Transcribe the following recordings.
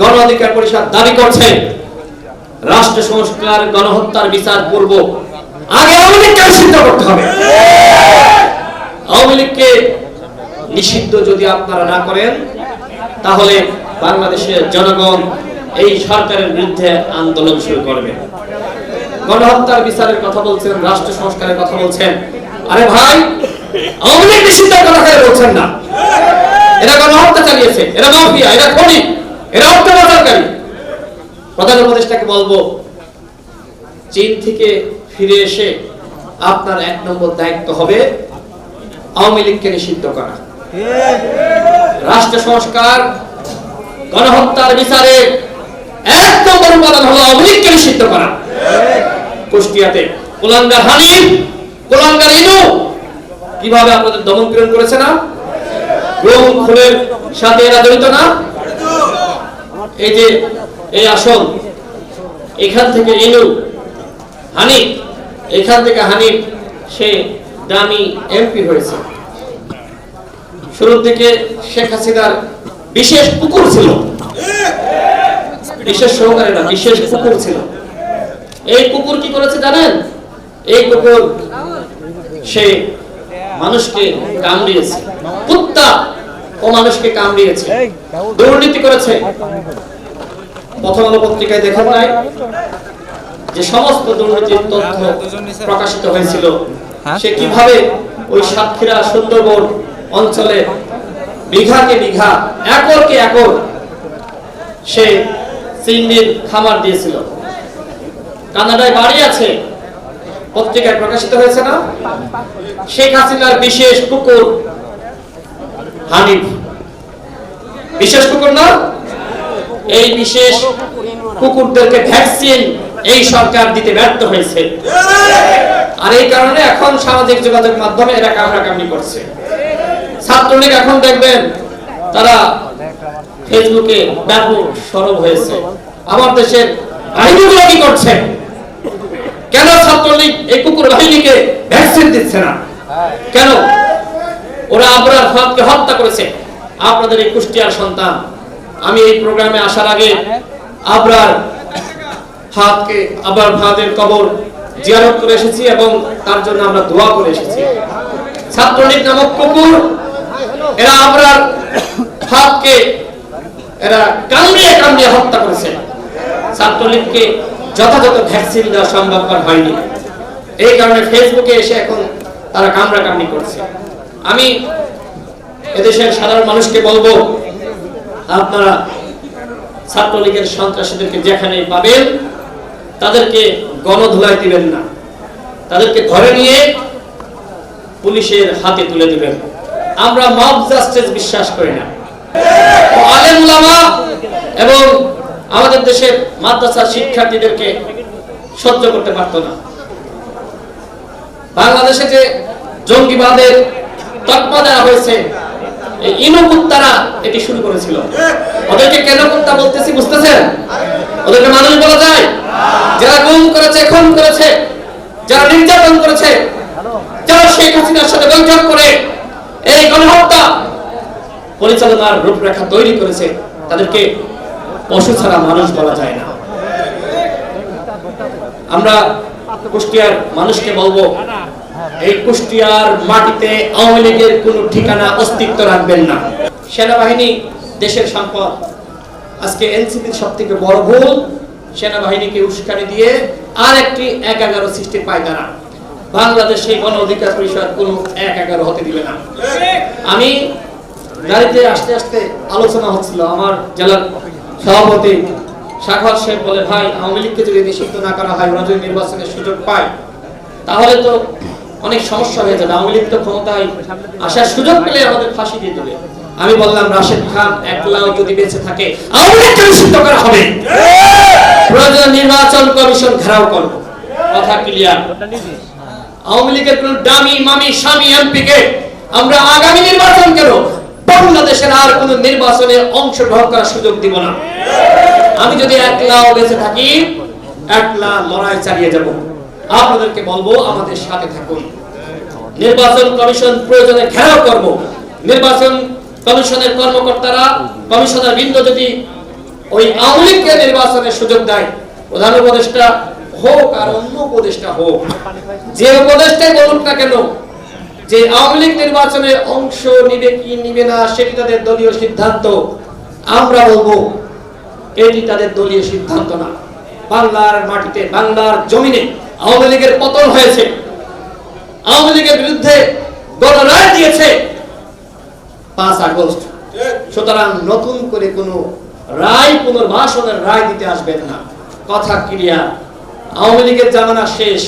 গণ অধিকার পরিষদ দাবি করছে, রাষ্ট্র সংস্কার, গণহত্যার বিচার পূর্ব আগে আওয়ামী লীগকে নিষিদ্ধ হবে। আওয়ামী লীগকে নিষিদ্ধ যদি আপনারা না করেন, তাহলে বাংলাদেশের জনগণ এই সরকারের বিরুদ্ধে আন্দোলন শুরু করবে। গণহত্যার বিচারের কথা বলছেন, রাষ্ট্র সংস্কারের কথা বলছেন। আরে ভাই, আওয়ামী লীগ নিষিদ্ধের কথা বলছেন না? এরা গণহত্যা চালিয়েছে, এরা মাফিয়া, এরা খনি বলব, চীন থেকে ফিরে এসে আপনার এক নম্বর দায়িত্ব হবে আওয়ামী লীগকে নিষিদ্ধ করা। রাষ্ট্র সংস্কার, গণহত্যার বিচারে এক নম্বর উপাদান হলো আওয়ামী লীগকে নিষিদ্ধ করা। কুষ্টিয়াতে কুলাঙ্গার হানিফ কুলাঙ্গার ইনু, কীভাবে আপনাদের দমন পীড়ন করেছে না? খুনের সাথে এরা জড়িত না? এই যে, এই আসন এখান থেকে ইনু, হানিফ, এখান থেকে হানিফ, সে দামি এমপি হয়েছে। শুরু থেকে শেখ হাসিনার বিশেষ কুকুর ছিল। বিশেষ সহকারী না, বিশেষ কুকুর ছিল। এই কুকুর কি করেছে জানেন? এই কুকুর সে মানুষকে কামড়িয়েছে। কুত্তা ও মানুষকে কামড়িয়েছে দুর্নীতি করেছে। প্রথম আলো পত্রিকায় দেখা যায় যে সমস্ত দুর্নীতির তথ্য প্রকাশিত হয়েছিল। সে কীভাবে ওই সাতক্ষীরা সুন্দরবন অঞ্চলে বিঘাকে বিঘা একরকে একর সে চিংড়ির খামার দিয়েছিল। কানাডায় বাড়ি আছে পত্রিকায় প্রকাশিত হয়েছে না? শেখ হাসিনার বিশেষ কুকুর হানিফ বিশেষ কুকুর না? এই বিশেষ কুকুরদেরকে ভ্যাকসিন এই সরকার দিতে ব্যর্থ হয়েছে। আর এই কারণে এখন সামাজিক যোগাযোগ মাধ্যমে এরা কামড়াকামড়ি করছে। ছাত্রলীগ এখন দেখবেন, তারা ফেসবুকে ব্যাপক সরব হয়েছে। আমার দেশের বাহিনীগুলো কি করছে? কেন ছাত্রলীগ এই কুকুর বাহিনীকে ভ্যাকসিন দিচ্ছে না? কেন? ওরা আবরার ফাদকে হত্যা করেছে। আপনাদের এই কুষ্টিয়ার সন্তান। আমি এই প্রোগ্রামে আসার আগে আবরার ফাদকে আবরার ফাদের কবর জিয়ারত করে এসেছি এবং তার জন্য আমরা দোয়া করে এসেছি। ছাত্রলীগ নামক কুকুর, এরা আবরার ফাদকে এরা কামড়িয়ে কামড়িয়ে হত্যা করেছে। ছাত্রলীগকে যথাযথ ভ্যাকসিন দেওয়া সম্ভবপর হয়নি। এই কারণে ফেসবুকে এসে এখন তারা কামড়া কামড়ি করছে। আমি এদেশের সাধারণ মানুষকে বলব, আপনারা ছাত্রলীগের সন্ত্রাসীদেরকে যেখানে পাবেন, তাদেরকে গণধুলায় দিবেন না। তাদেরকে ধরে নিয়ে পুলিশের হাতে তুলে দিবেন। আমরা মব জাস্টিস বিশ্বাস করি না। আলেম উলামা এবং আমাদের দেশের মাদ্রাসা শিক্ষার্থীদেরকে সহ্য করতে পারতো না। বাংলাদেশে যে জঙ্গিবাদের তকমা দেওয়া হয়েছে। এই ইনু কুত্তারা এটি শুরু করেছিল। ওদেরকে কেন কুত্তা বলতেছি বুঝতেছেন? ওদেরকে মানুষ বলা যায়, যারা গুম করেছে, খুন করেছে, যারা নির্যাতন করেছে, যারা শেখ হাসিনার সাথে বৈঠক করে, এই গণহত্যা পরিচালনার রূপরেখা তৈরি করেছে, তাদেরকে পশু ছাড়া মানুষ বলা যায় না। আমরা কুষ্টিয়ার মানুষকে বলব এই কুষ্টিয়ার মাটিতে আওয়ামী লীগের কোন ঠিকানা, অস্তিত্ব রাখবেন না। সেনাবাহিনী দেশের সম্পদ। আজকে এনসিপির সব থেকে বড় ভুল, সেনাবাহিনীকে উস্কানি দিয়ে আর একটি এক এগারো সৃষ্টির পায়তারা বাংলাদেশে গণ অধিকার পরিষদ কোন এক এগারো হতে দিবে না। আমি গাড়িতে আসতে আসতে আলোচনা হচ্ছিল আমার জেলার সভাপতি সাখাওয়াত সাহেব বলে, ভাই, আওয়ামী লীগকে যদি নিষিদ্ধ না করা হয় ওরা যদি নির্বাচনের সুযোগ পায় তাহলে তো অনেক সমস্যা হয়ে যাবে। আওয়ামী লীগ তো ক্ষমতায় আসার সুযোগ পেলে আমাদের ফাঁসি দিয়ে দেবে। আমি বললাম, রাশেদ খান একলাও যদি বেঁচে থাকে নিষিদ্ধ করা হবে। প্রয়োজন নির্বাচন কমিশন ঘেরাও করব। কথা ক্লিয়ার আওয়ামী লীগের কোন দামি, মামি, স্বামী এমপি কে আমরা আগামী নির্বাচন কেন বাংলাদেশের আর কোন নির্বাচনে অংশগ্রহণ করার সুযোগ দিব না? আমি যদি একলাও বেঁচে থাকি, একলা লড়াই চালিয়ে যাব। আপনাদেরকে বলব, আমাদের সাথে থাকুন। নির্বাচন কমিশন প্রয়োজনে ঘেরাও করব। নির্বাচন কমিশনের কর্মকর্তারা, কমিশনার বৃন্দ যদি ওই আওয়ামী লীগকে নির্বাচনের সুযোগ দেয়, প্রধান উপদেষ্টা হোক আর অন্য উপদেষ্টা হোক, যে উপদেষ্টাই বলুক না কেন, যে আওয়ামী লীগ নির্বাচনে অংশ নিবে কি নিবে না, সেটি তাদের দলীয় সিদ্ধান্ত। আমরা বলব, এটি তাদের দলীয় সিদ্ধান্ত না। বাংলার মাটিতে, বাংলার জমিনে আওয়ামী লীগের পতন হয়েছে। আওয়ামী লীগের বিরুদ্ধে গণরায় দিয়েছে। পাঁচ আগস্ট। সুতরাং নতুন করে রায়, পুনর্বাসনের রায় দিতে আসবেন না। কথা আওয়ামী লীগের জামানা শেষ।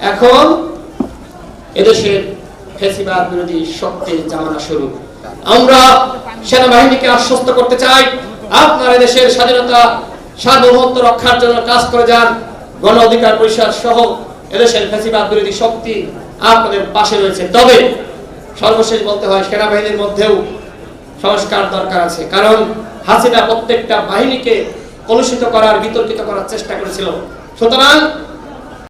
এখন এদেশের ফেসিবাদ বিরোধী শক্তির জামানা শুরু। আমরা সেনাবাহিনীকে আশ্বস্ত করতে চাই। আপনারা দেশের স্বাধীনতা সার্বভৌমত্ব রক্ষার জন্য কাজ করে যান। গণ অধিকার পরিষদ সহ এদেশের ফেসিবাদ বিরোধী শক্তি আপনাদের পাশে রয়েছে। তবে সর্বশেষ বলতে হয়, সেনাবাহিনীর মধ্যেও সংস্কার দরকার আছে। কারণ হাসিনা প্রত্যেকটা বাহিনীকে কলুষিত করার, বিতর্কিত করার চেষ্টা করেছিল। সুতরাং